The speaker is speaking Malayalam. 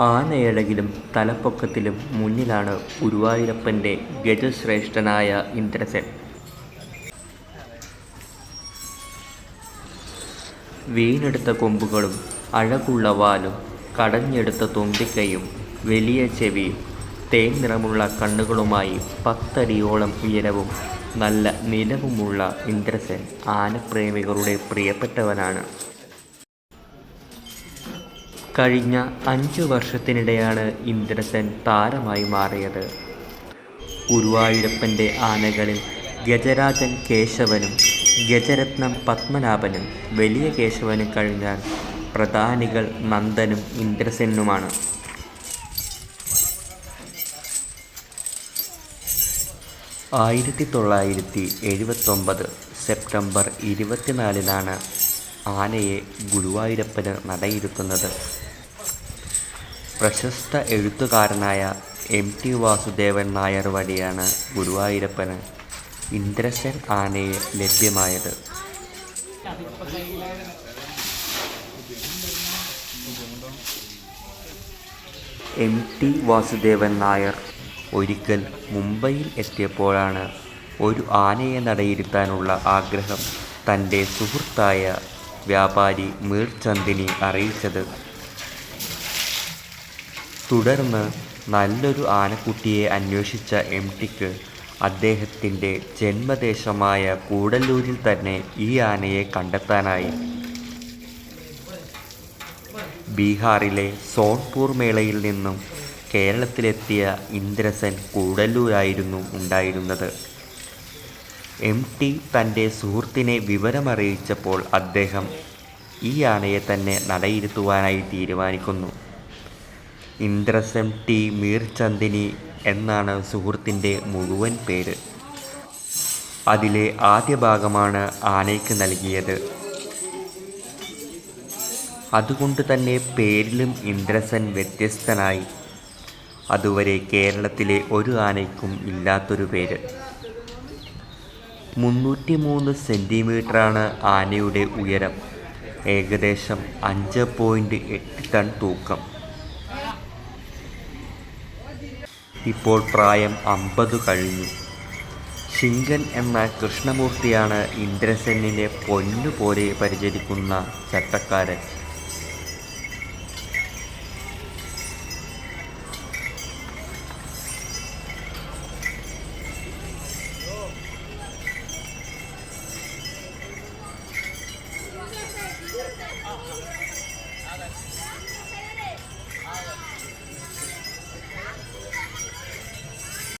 ആനയഴകിലും തലപ്പൊക്കത്തിലും മുന്നിലാണ് ഗുരുവായൂരപ്പന്റെ ഗജശ്രേഷ്ഠനായ ഇന്ദ്രസെൻ. വീണെടുത്ത കൊമ്പുകളും അഴകുള്ള വാലും കടഞ്ഞെടുത്ത തുമ്പിക്കയും വലിയ ചെവി തേൻ നിറമുള്ള കണ്ണുകളുമായി പത്തടിയോളം ഉയരവും നല്ല നിലവുമുള്ള ഇന്ദ്രസെൻ ആനപ്രേമികളുടെ പ്രിയപ്പെട്ടവനാണ്. കഴിഞ്ഞ അഞ്ചു വർഷത്തിനിടെയാണ് ഇന്ദ്രസെൻ താരമായി മാറിയത്. ഗുരുവായൂരപ്പന്റെ ആനകളിൽ ഗജരാജൻ കേശവനും ഗജരത്നം പത്മനാഭനും വലിയ കേശവനും കഴിഞ്ഞാൽ പ്രധാനികൾ നന്ദനും ഇന്ദ്രസെന്നുമാണ്. ആയിരത്തി തൊള്ളായിരത്തി എഴുപത്തൊമ്പത് സെപ്റ്റംബർ ഇരുപത്തിനാലിനാണ് ആനയെ ഗുരുവായൂരപ്പന് നടയിരുത്തുന്നത്. പ്രശസ്ത എഴുത്തുകാരനായ എം. ടി. വാസുദേവൻ നായർ വഴിയാണ് ഗുരുവായൂരപ്പന് ഇന്ദ്രസൻ ആനയെ ലഭ്യമായത്. എം. ടി. വാസുദേവൻ നായർ ഒരിക്കൽ മുംബൈയിൽ എത്തിയപ്പോഴാണ് ഒരു ആനയെ നടയിരുത്താനുള്ള ആഗ്രഹം തന്റെ സുഹൃത്തായ വ്യാപാരി മീർചന്ദിനെ അറിയിച്ചത്. തുടർന്ന് നല്ലൊരു ആനക്കുട്ടിയെ അന്വേഷിച്ച എം. ടിക്ക് അദ്ദേഹത്തിന്റെ ജന്മദേശമായ കൂടല്ലൂരിൽ തന്നെ ഈ ആനയെ കണ്ടെത്താനായി. ബീഹാറിലെ സോൺപൂർ മേളയിൽ നിന്നും കേരളത്തിലെത്തിയ ഇന്ദ്രസൻ കൂടല്ലൂരായിരുന്നു ഉണ്ടായിരുന്നത്. എം. ടി. തന്റെ സുഹൃത്തിനെ വിവരമറിയിച്ചപ്പോൾ അദ്ദേഹം ഈ ആനയെ തന്നെ നടയിരുത്തുവാനായി തീരുമാനിക്കുന്നു. ഇന്ദ്രസെൻ ടി. മീർചന്ദിനി എന്നാണ് സുഹൃത്തിന്റെ മുഴുവൻ പേര്. അതിലെ ആദ്യ ഭാഗമാണ് ആനയ്ക്ക് നൽകിയത്. അതുകൊണ്ട് തന്നെ പേരിലും ഇന്ദ്രസൻ വ്യത്യസ്തനായി. അതുവരെ കേരളത്തിലെ ഒരു ആനയ്ക്കും ഇല്ലാത്തൊരു പേര്. മുന്നൂറ്റി മൂന്ന് സെന്റിമീറ്ററാണ് ആനയുടെ ഉയരം. ഏകദേശം അഞ്ച് പോയിന്റ് എട്ട് ടൺ തൂക്കം. ഇപ്പോൾ പ്രായം അമ്പത് കഴിഞ്ഞു. ശിങ്കൻ എന്ന കൃഷ്ണമൂർത്തിയാണ് ഇന്ദ്രസെന്നിനെ പൊന്നുപോലെ പരിചരിക്കുന്ന ചട്ടക്കാരൻ.